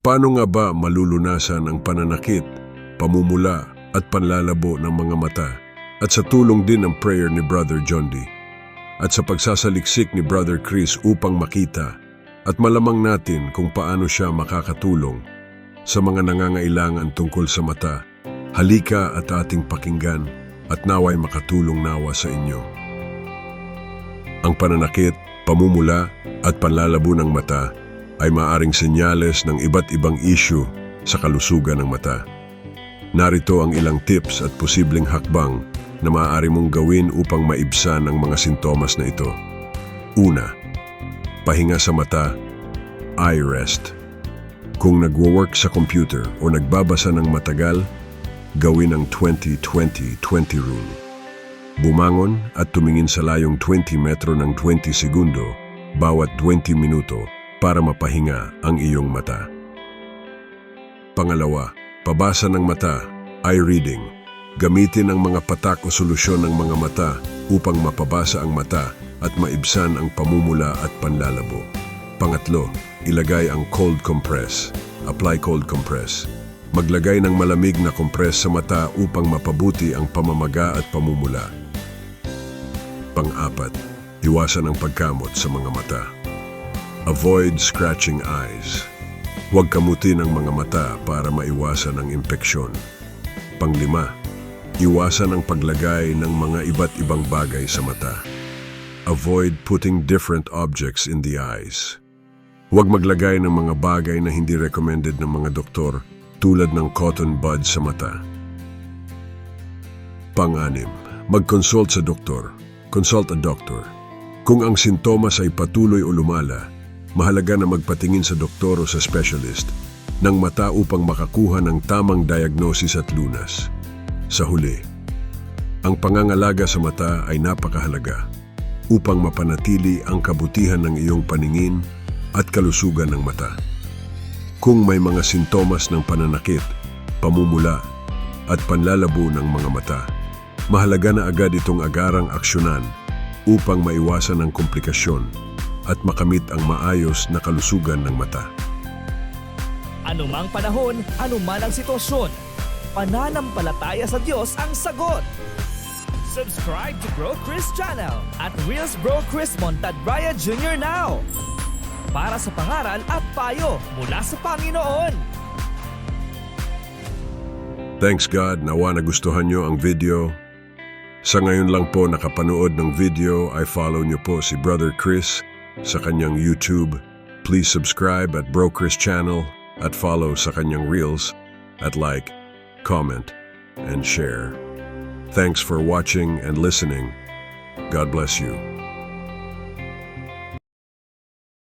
Paano nga ba malulunasan ang pananakit, pamumula at panlalabo ng mga mata? At sa tulong din ng prayer ni Brother John D. At sa pagsasaliksik ni Brother Chris upang makita at malamang natin kung paano siya makakatulong sa mga nangangailangan tungkol sa mata. Halika at ating pakinggan at naway makatulong nawa sa inyo. Ang pananakit, pamumula at panlalabo ng mata ay maaring senyales ng iba't ibang issue sa kalusugan ng mata. Narito ang ilang tips at posibleng hakbang na maaari mong gawin upang maibsan ang mga sintomas na ito. Una, pahinga sa mata, eye rest. Kung nagwo-work sa computer o nagbabasa ng matagal, gawin ang 20-20-20 rule. Bumangon at tumingin sa layong 20 metro ng 20 segundo bawat 20 minuto para mapahinga ang iyong mata. Pangalawa, pabasa ng mata, eye reading. Gamitin ang mga patak o solusyon ng mga mata upang mapabasa ang mata at maibsan ang pamumula at panlalabo. Pangatlo, ilagay ang cold compress. Apply cold compress. Maglagay ng malamig na compress sa mata upang mapabuti ang pamamaga at pamumula. Pang-apat, iwasan ang pagkamot sa mga mata. Avoid scratching eyes. Huwag kamutin ang mga mata para maiwasan ang impeksyon. Panglima, iwasan ang paglagay ng mga iba't ibang bagay sa mata. Avoid putting different objects in the eyes. Huwag maglagay ng mga bagay na hindi recommended ng mga doktor tulad ng cotton bud sa mata. Pang-anim, mag-consult sa doktor. Consult a doctor. Kung ang sintomas ay patuloy o lumala, mahalaga na magpatingin sa doktor o sa specialist ng mata upang makakuha ng tamang diagnosis at lunas. Sa huli, ang pangangalaga sa mata ay napakahalaga upang mapanatili ang kabutihan ng iyong paningin at kalusugan ng mata. Kung may mga sintomas ng pananakit, pamumula at panlalabo ng mga mata, mahalaga na agad itong agarang aksyonan upang maiwasan ang komplikasyon at makamit ang maayos na kalusugan ng mata. Anumang panahon, anuman ang sitwasyon, pananampalataya sa Diyos ang sagot. Subscribe to Bro Chris channel at Reels Bro Chris Montadraya Jr. now para sa pangaral at payo mula sa Panginoon. Thanks God, nawa nagustuhan nyo ang video. Sa ngayon lang po nakapanood ng video ay follow nyo po si Brother Chris sa kanyang YouTube. Please subscribe at Bro Chris channel at follow sa kanyang Reels at like, comment, and share. Thanks for watching and listening. God bless you.